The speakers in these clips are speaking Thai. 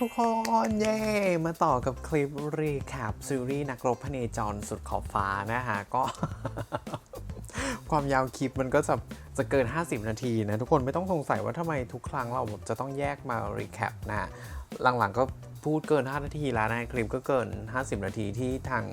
ทุกคนเย่มาต่อกับคลิปรีแคปซีรีส์นักรบพเนจรสุดขอบฟ้านะฮะ ก็ ความยาวคลิปมันก็จะจะเกิน 50 นาทีนะ ทุกคนไม่ต้องสงสัยว่าทำไมทุกครั้งเราจะต้องแยกมารีแคปนะ หลังๆก็พูดเกิน 5 นาทีแล้วนะ คลิปก็เกิน 50 นาทีที่ทาง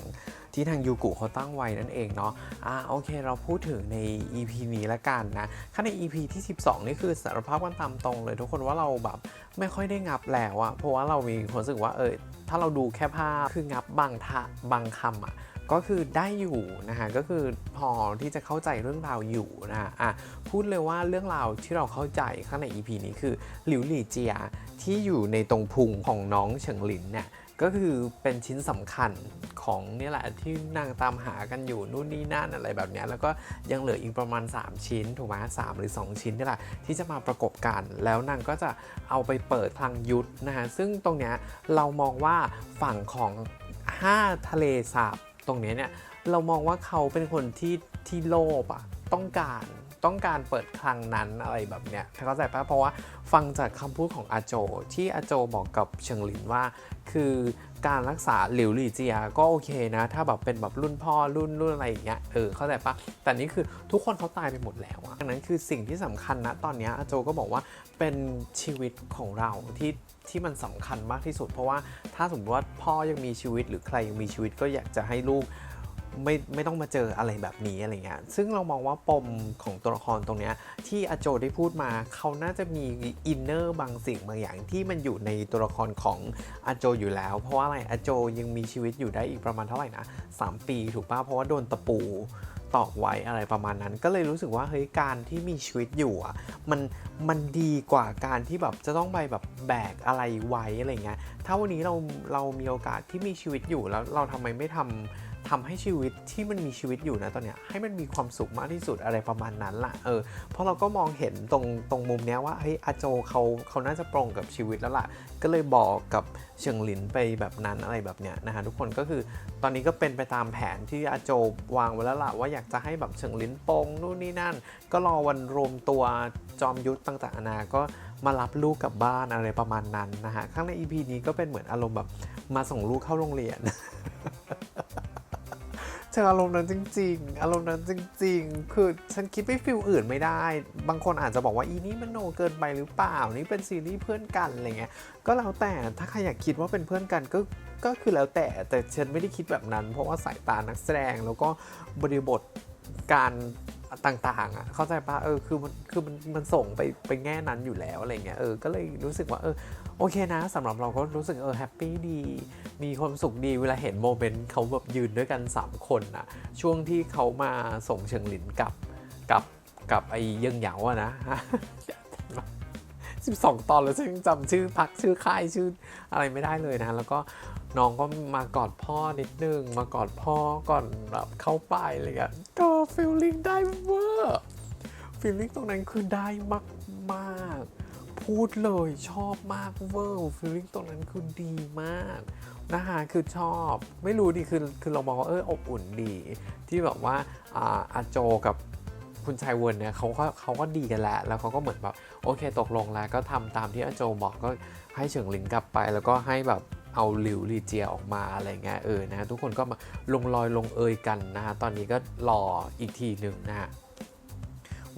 ที่ทางยูกุเขาตั้งไว้นั่นเองเนาะอ่าโอเค เราพูดถึงใน EP นี้ละกันนะถ้าใน EP ที่ 12 นี่คือสารภาพกันตามตรงเลยทุกคนว่าเราแบบไม่ค่อยได้งับแล้วอะเพราะว่าเรามีความรู้สึกว่าเออถ้าเราดูแค่ภาพคืองับบางทะบางคำอะก็คือได้อยู่นะฮะก็คือพอที่จะเข้าใจเรื่องราวอยู่นะฮะอะพูดเลยว่าเรื่องราวที่เราเข้าใจข้างใน EP นี้คือหลิวหลี่เจียที่อยู่ในตรงพุงของน้องเฉิงหลินเนี่ย ก็คือเป็นชิ้นสำคัญของนี่แหละที่นางตามหากันอยู่นู่นนี่นั่นอะไรแบบนี้แล้วก็ยังเหลืออีกประมาณ 3 ชิ้นถูกไหมสามหรือ 2 ชิ้นนี่แหละที่จะมาประกบกัน แล้วนางก็จะเอาไปเปิดทางยุทธนะฮะซึ่งตรงเนี้ยเรามองว่าฝั่งของ 5 ทะเลสาบตรงนี้เนี่ยเรามองว่าเขาเป็นคนที่ที่โลภอะต้องการ ต้องการเปิดคลังนั้นอะไรแบบเนี้ยเข้าใจปะเพราะว่าฟังจากคำพูดของอาโจ ที่อาโจบอกกับเฉิงหลินว่า คือการรักษาหลิวหลี่เจียก็โอเคนะ ถ้าแบบเป็นแบบรุ่นพ่อรุ่นรุ่นอะไรอย่างเงี้ยเออเข้าใจปะแต่นี่คือทุกคนเขาตายไปหมดแล้วอะดังนั้นคือสิ่งที่สำคัญนะตอนนี้อาโจก็บอกว่าเป็นชีวิตของเราที่ที่มันสำคัญมากที่สุด เพราะว่าถ้าสมมติว่าพ่อยังมีชีวิตหรือใครยังมีชีวิตก็อยากจะให้ลูก ไม่ไม่ต้องมาเจออะไรแบบนี้อะไรเงี้ยซึ่งเรามองว่าปมของตัวละครตรงเนี้ยที่อาโจได้พูดมาเขาน่าจะมีอินเนอร์บางสิ่งบางอย่างที่มันอยู่ในตัวละครของอาโจอยู่แล้ว เพราะว่าอะไรอาโจยังมีชีวิตอยู่ได้อีกประมาณเท่าไหร่นะ3 ปีถูกป่ะเพราะว่าโดนตะปูตอกไว้อะไรประมาณนั้น ก็เลยรู้สึกว่าเฮ้ยการที่มีชีวิตอยู่อะมันมันดีกว่าการที่แบบจะต้องไปแบบแบกอะไรไว้อะไรเงี้ยถ้าวันนี้เราเรามีโอกาสที่มีชีวิตอยู่แล้วเราทำไมไม่ทำ ทำให้ชีวิตที่มันมีชีวิตอยู่นะตอนเนี้ยให้มันมีความสุขมากที่สุดอะไรประมาณนั้นละเออเพราะเราก็มองเห็นตรงตรงมุมเนี้ยว่าเฮ้ยอาโจเขาเขาน่าจะปรงกับชีวิตแล้วล่ะ ก็เลยบอกกับเฉิงหลินไปแบบนั้นอะไรแบบเนี้ยนะฮะทุกคนก็คือตอนนี้ก็เป็นไปตามแผนที่อาโจวางไว้แล้วล่ะว่าอยากจะให้แบบเฉิงหลินปรงนู่นนี่นั่น ก็รอวันรวมตัวจอมยุทธต่างๆนานาก็มารับลูกกลับบ้านอะไรประมาณนั้นนะฮะข้างใน EP นี้ก็เป็นเหมือนอารมณ์แบบมาส่งลูกเข้าโรงเรียน เจออารมณ์นั้นจริง ๆ อารมณ์นั้นจริง ๆ คือฉันคิดไปฟิลอื่นไม่ได้ บางคนอาจจะบอกว่าอีนี่มันโนเกินไปหรือเปล่า นี่เป็นซีรีส์เพื่อนกันอะไรเงี้ย ก็แล้วแต่ ถ้าใครอยากคิดว่าเป็นเพื่อนกันก็ ก็คือแล้วแต่ แต่ฉันไม่ได้คิดแบบนั้น เพราะว่าสายตานักแสดงแล้วก็บริบทการ ต่างๆอะเข้าใจปะเออคือมันคือมันมันส่งไปไปแง่นั้นอยู่แล้วอะไรเงี้ยเออก็เลยรู้สึกว่าเออโอเคนะสำหรับเราก็รู้สึกเออแฮปปี้ดี มีความสุขดีเวลาเห็นโมเมนต์เขาแบบยืนด้วยกัน 3 คนอะช่วงที่เขามาส่งเฉิงหลินกับกับกับไอ้เยิงเหยาอะนะ12ตอนแล้วฉันยังจำชื่อพักชื่อค่ายชื่ออะไรไม่ได้เลยนะ แล้วก็น้องก็มากอดพ่อนิดนึง มากอดพ่อก่อนแบบเข้าไปอะไรเงี้ยก็ ฟีลลิ่งได้เวอร์ฟีลลิ่งตรงนั้นคือได้มากมากๆ พูดเลยชอบมากเวอร์ฟีลลิ่งตรงนั้นคือดีมากนะฮะคือชอบไม่รู้ดิคือคือเรามองว่าเอออบอุ่นดี ที่แบบว่าอ่าอาโจกับคุณชายเวิร์นเนี่ยเขาก็เขาก็ดีกันแล้ว แล้วเขาก็เหมือนแบบโอเคตกลงแล้วก็ทำตามที่อาโจบอกก็ให้เฉิงหลินกลับไป แล้วก็ให้แบบ เอาหลิวลีเจียออกมาอะไรเงี้ยเออนะทุกคนก็มาลงรอยลงเอยกันนะฮะตอนนี้ก็รออีกทีหนึ่งนะฮะ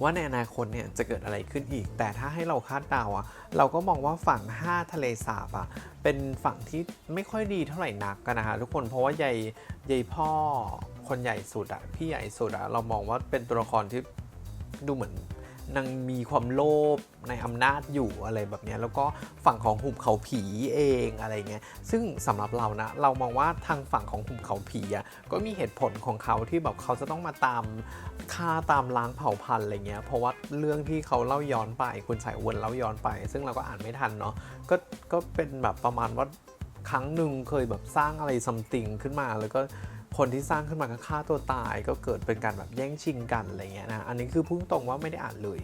ว่าในอนาคตเนี่ยจะเกิดอะไรขึ้นอีก แต่ถ้าให้เราคาดเดาอะเราก็มองว่าฝั่ง 5 ทะเลสาบอะเป็นฝั่งที่ไม่ค่อยดีเท่าไหร่นักกันนะฮะทุกคนเพราะว่าใหญ่ใหญ่พ่อคนใหญ่สุดอะพี่ใหญ่สุดอะเรามองว่าเป็นตัวละครที่ดูเหมือน นางมีความโลภในอำนาจอยู่อะไรแบบนี้แล้วก็ฝั่งของหุบเขาผีเองอะไรเงี้ยซึ่งสำหรับเรานะเรามองว่าทางฝั่งของหุบเขาผีอะก็มีเหตุผลของเขาที่แบบเขาจะต้องมาตามฆ่าตามล้างเผ่าพันธุ์อะไรเงี้ยเพราะว่าเรื่องที่เขาเล่าย้อนไปคุณสายวนเล่าย้อนไป ซึ่งเราก็อ่านไม่ทันเนาะก็ก็เป็นแบบประมาณว่าครั้งหนึ่งเคยแบบสร้างอะไรซัมติงขึ้นมาแล้วก็ คนที่สร้างขึ้นมาก็ฆ่าตัวตายก็เกิดเป็นการแบบแย่งชิงกันอะไรเงี้ยนะอันนี้คือพุ่งตรงว่าไม่ได้อ่านเลย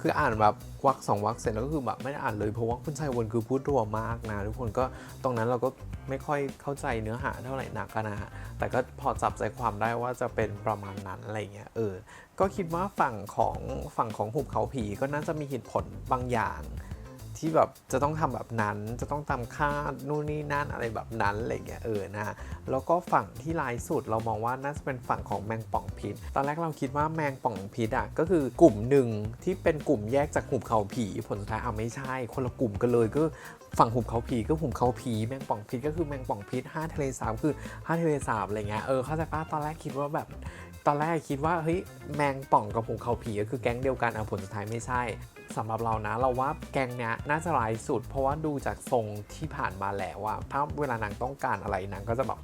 คืออ่านแบบวักสองวักเสร็จแล้วก็คือแบบไม่ได้อ่านเลยเพราะว่าคุณชายวนคือพูดรัวมากนะทุกคนก็ตรงนั้นเราก็ไม่ค่อยเข้าใจเนื้อหาเท่าไหร่นักนะฮะแต่ก็พอจับใจความได้ว่าจะเป็นประมาณนั้นอะไรเงี้ยเออก็คิดว่าฝั่งของฝั่งของหุบเขาผีก็น่าจะมีเหตุผลบางอย่าง ที่แบบจะต้องทำแบบนั้น จะต้องตามคาดนู่นนี่นั่นอะไรแบบนั้นอะไรเงี้ยเออนะแล้วก็ฝั่งที่ร้ายสุดเรามองว่าน่าจะเป็นฝั่งของแมงป่องพิษ ตอนแรกเราคิดว่าแมงป่องพิษอะก็คือกลุ่มหนึ่งที่เป็นกลุ่มแยกจากหุบเขาผีผลสุดท้ายเอาไม่ใช่ คนละกลุ่มกันเลยก็ฝั่งหุบเขาผีก็หุบเขาผีแมงป่องพิษก็คือแมงป่องพิษห้าทะเลสาบคือห้าทะเลสาบอะไรเงี้ยเออเข้าใจป้าตอนแรกคิดว่าแบบตอนแรกคิดว่าเฮ้ยแมงป่องกับหุบเขาผีก็คือแก๊งเดียวกันอะผลสุดท้ายไม่ใช่ สำหรับเรานะ เราว่าแกงเนี้ยน่าจะร้ายสุด เพราะว่าดูจากทรงที่ผ่านมาแล้วว่าถ้าเวลานางต้องการอะไรนางก็จะแบบ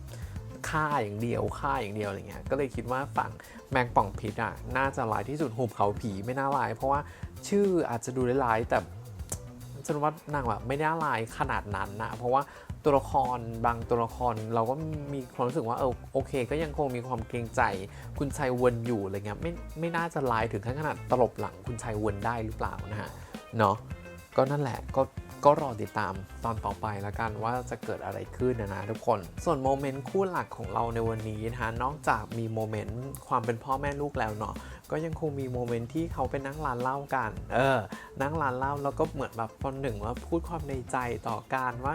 ฆ่าอย่างเดียวฆ่าอย่างเดียวอะไรเงี้ยก็เลยคิดว่าฝั่งแมงป่องพิษอะน่าจะร้ายที่สุดหุบเขาผีไม่น่าร้าย เพราะว่าชื่ออาจจะดูร้ายแต่ ฉันว่านางแบบไม่น่าลายขนาดนั้นนะเพราะว่าตัวละครบางตัวละครเราก็มีความรู้สึกว่าเออโอเค ก็ยังคงมีความเกรงใจคุณชายวนอยู่อะไรเงี้ยไม่ไม่น่าจะลายถึงขั้นขนาดตลบหลังคุณชายวนได้หรือเปล่านะฮะเนาะก็นั่นแหละก็ ก็รอติดตามตอนต่อไปแล้วกันว่าจะเกิดอะไรขึ้นนะนะทุกคน ส่วนโมเมนต์คู่หลักของเราในวันนี้นะนอกจากมีโมเมนต์ความเป็นพ่อแม่ลูกแล้วเนาะก็ยังคงมีโมเมนต์ที่เขาไปนั่งร้านเล้ากัน เออ นั่งร้านเล้าแล้วก็เหมือนแบบคนหนึ่งว่าพูดความในใจต่อกันว่า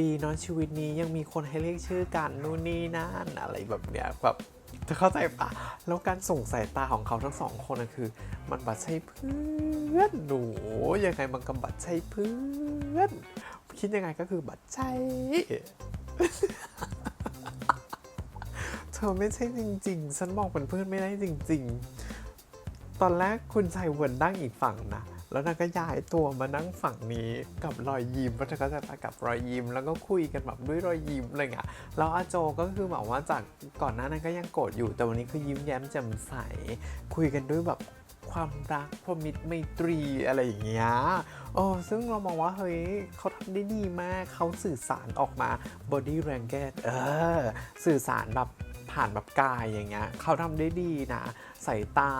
ดีเนาะชีวิตนี้ยังมีคนให้เรียกชื่อกันนู่นนี่นั่นอะไรแบบเนี้ยแบบ จะเข้าใจปะแล้วการส่งสายตาของเขาทั้งสองคนนะคือ มันบัดใช่เพื่อนหนูยังไงมันก็บัดใช่เพื่อนคิดยังไงก็คือบัดใช่เธอไม่ใช่จริง ๆ ฉันบอกเป็นเพื่อนไม่ได้จริง ๆ ตอนแรกคุณชายเวิร์นนั่งอีกฝั่งนะ แล้วนางก็ย้ายตัวมานั่งฝั่งนี้กับรอยยิ้มเพราะเธอก็จะกับรอยยิ้มแล้วก็คุยกันแบบด้วยรอยยิ้มอะไรเงี้ยแล้วอาโจก็คือแบบว่าจากก่อนหน้านั้นก็ยังโกรธอยู่แต่วันนี้คือยิ้มแย้มแจ่มใสคุยกันด้วยแบบ ความรักพรมิตรไมตรีอะไรอย่างเงี้ยโอ้ซึ่งเรามองว่า เฮ้ยเขาทำได้ดีมากเขาสื่อสารออกมา body language เออ สื่อสารแบบผ่านแบบกายอย่างเงี้ยเขาทำได้ดีนะสายตา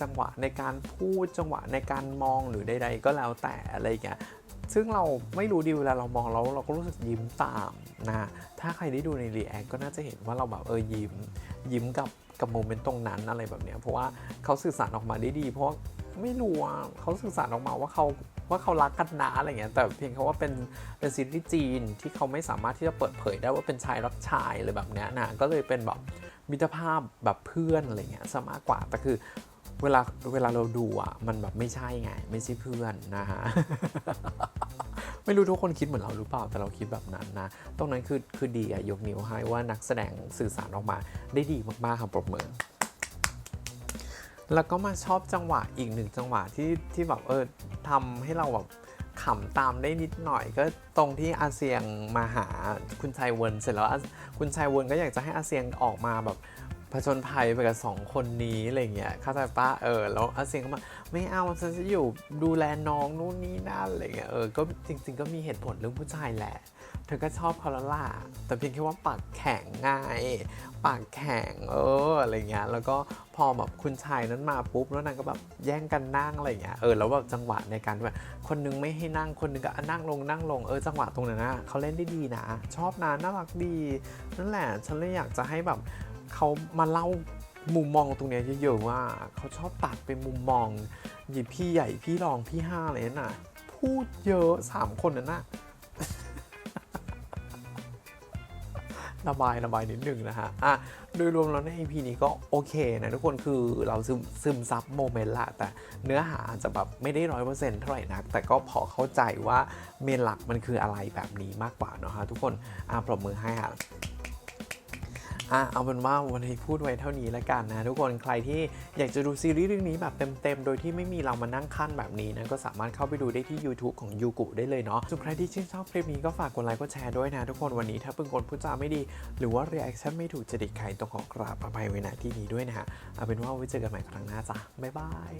จังหวะในการพูดจังหวะในการมองหรือใดๆก็แล้วแต่อะไรอย่างเงี้ยซึ่งเราไม่รู้ดีเวลาเรามองแล้วเราก็รู้สึกยิ้มตามนะถ้าใครได้ดูในรีแอคก็น่าจะเห็นว่าเราแบบเออยิ้มยิ้มกับ กับโมเมนต์ตรงนั้นอะไรแบบเนี้ยเพราะว่าเขาสื่อสารออกมาได้ดี เพราะไม่รู้ว่าเขาสื่อสารออกมาว่าเขาว่าเขารักกันนะอะไรเงี้ยแต่เพียงแค่ว่าเป็นเป็นซีรีส์จีนที่เขาไม่สามารถที่จะเปิดเผยได้ว่าเป็นชายรักชายอะไรแบบเนี้ยนะก็เลยเป็นแบบมิตรภาพแบบเพื่อนอะไรเงี้ยซะมากกว่าแต่คือเวลาเวลาเราดูอะมันแบบไม่ใช่ไง ไม่ใช่เพื่อนนะฮะ ไม่รู้ทุกคนคิดเหมือนเราหรือเปล่าแต่เราคิดแบบนั้นนะ ตรงนั้นคือคือดีอะยกนิ้วให้ว่านักแสดงสื่อสารออกมาได้ดีมากๆครับปรบมือแล้วก็มาชอบจังหวะอีกหนึ่งจังหวะที่ที่แบบเออทำให้เราแบบขำตามได้นิดหน่อย ก็ตรงที่อาเซียงมาหาคุณชายเวินเสร็จแล้วคุณชายเวินก็อยากจะให้อาเซียงออกมาแบบ ผจญภัยไปกับสองคนนี้อะไรเงี้ยเข้าใจปะเออแล้วอาเซียงก็มาไม่เอาฉันจะอยู่ดูแลน้องนู่นนี่นั่นอะไรเงี้ยเออก็จริง ๆ ก็มีเหตุผลเรื่องผู้ชายแหละ เธอก็ชอบเขาล้วล่ะแต่เพียงแค่ว่าปากแข็งไงปากแข็งเอออะไรเงี้ยแล้วก็พอแบบคุณชายนั้นมาปุ๊บแล้วนางก็แบบแย่งกันนั่งอะไรเงี้ยเออแล้วแบบจังหวะในการแบบคนนึงไม่ให้นั่งคนนึงก็อนั่งลงนั่งลงเออจังหวะตรงนั้นนะเขาเล่นได้ดีนะ ชอบนะน่ารักดีนั่นแหละฉันเลยอยากจะให้แบบ เขามาเล่ามุมมองตรงนี้เยอะๆว่าเขาชอบตัดเป็นมุมมองหยิบพี่ใหญ่พี่รองพี่ห้าอะไรนั่นน่ะ พูดเยอะสามคนนั่นน่ะระบายระบายนิดหนึ่งนะฮะ อะ โดยรวมแล้วใน EP นี้ก็โอเคนะทุกคนคือเราซึมซึมซับโมเมนต์ละ แต่เนื้อหาอาจจะแบบไม่ได้ร้อยเปอร์เซ็นต์เท่าไหร่นัก แต่ก็พอเข้าใจว่าเมนหลักมันคืออะไรแบบนี้มากกว่าเนาะฮะทุกคน อะปรบมือให้ค่ะ อะเอาเป็นว่าวันนี้พูดไว้เท่านี้แล้วกันนะทุกคนใครที่อยากจะดูซีรีส์เรื่องนี้แบบเต็มๆ โดยที่ไม่มีเรามานั่งขั้นแบบนี้นะก็สามารถเข้าไปดูได้ที่ YouTube ของยูกุได้เลยเนาะส่วนใครที่ชื่นชอบคลิปนี้ก็ฝากกดไลค์กดแชร์ด้วยนะทุกคนวันนี้ถ้าเป็นคนพูดจาไม่ดี หรือว่า reaction ไม่ถูกจริตใครต้องขอกราบอภัยไว้ณที่นี้ด้วยนะฮะเอาเป็นว่าไว้เจอกันใหม่ครั้งหน้าจ้ะบ๊ายบาย